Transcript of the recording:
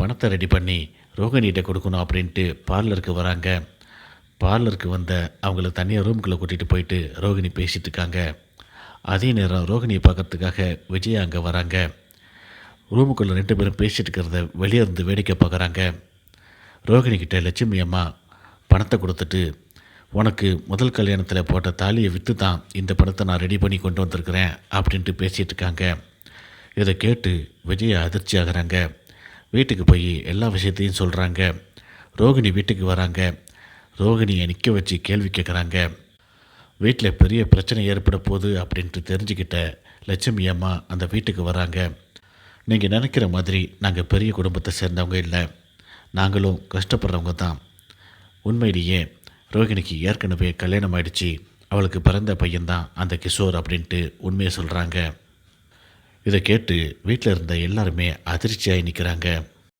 பணத்தை ரெடி பண்ணி ரோகிணிகிட்ட கொடுக்கணும் அப்படின்ட்டு பார்லருக்கு வராங்க. பார்லருக்கு வந்த அவங்கள தனியாக ரூம்குள்ளே கூட்டிகிட்டு போயிட்டு ரோகிணி பேசிகிட்டு இருக்காங்க. அதே நேரம் ரோகிணியை பார்க்கறதுக்காக விஜயா அங்கே வராங்க. ரூமுக்குள்ளே ரெண்டு பேரும் பேசிகிட்டு இருக்கிறத வெளியே இருந்து வேடிக்கை பார்க்குறாங்க. ரோகிணிக்கிட்ட லட்சுமி அம்மா பணத்தை கொடுத்துட்டு உனக்கு முதல் கல்யாணத்தில் போட்ட தாலியை விற்று தான் இந்த பணத்தை நான் ரெடி பண்ணி கொண்டு வந்திருக்கிறேன் அப்படின்ட்டு பேசிகிட்டு இருக்காங்க. இதை கேட்டு விஜயா அதிர்ச்சி ஆகிறாங்க. வீட்டுக்கு போய் எல்லா விஷயத்தையும் சொல்கிறாங்க ரோகிணி வீட்டுக்கு வராங்க. ரோகிணியை நிற்க வச்சு கேள்வி கேட்குறாங்க வீட்டில் பெரிய பிரச்சனை ஏற்பட போகுது அப்படின்ட்டு தெரிஞ்சுக்கிட்ட லட்சுமி அம்மா அந்த வீட்டுக்கு வராங்க. நீங்கள் நினைக்கிற மாதிரி நாங்கள் பெரிய குடும்பத்தை சேர்ந்தவங்க இல்லை. நாங்களும் கஷ்டப்படுறவங்க தான். உண்மையிலேயே ரோகிணிக்கு ஏற்கனவே கல்யாணம் ஆயிடுச்சு. அவளுக்கு பிறந்த பையன்தான் அந்த கிஷோர் அப்படின்ட்டு உண்மையை சொல்கிறாங்க இதை கேட்டு வீட்டில் இருந்த எல்லாருமே அதிர்ச்சியாகி நிற்கிறாங்க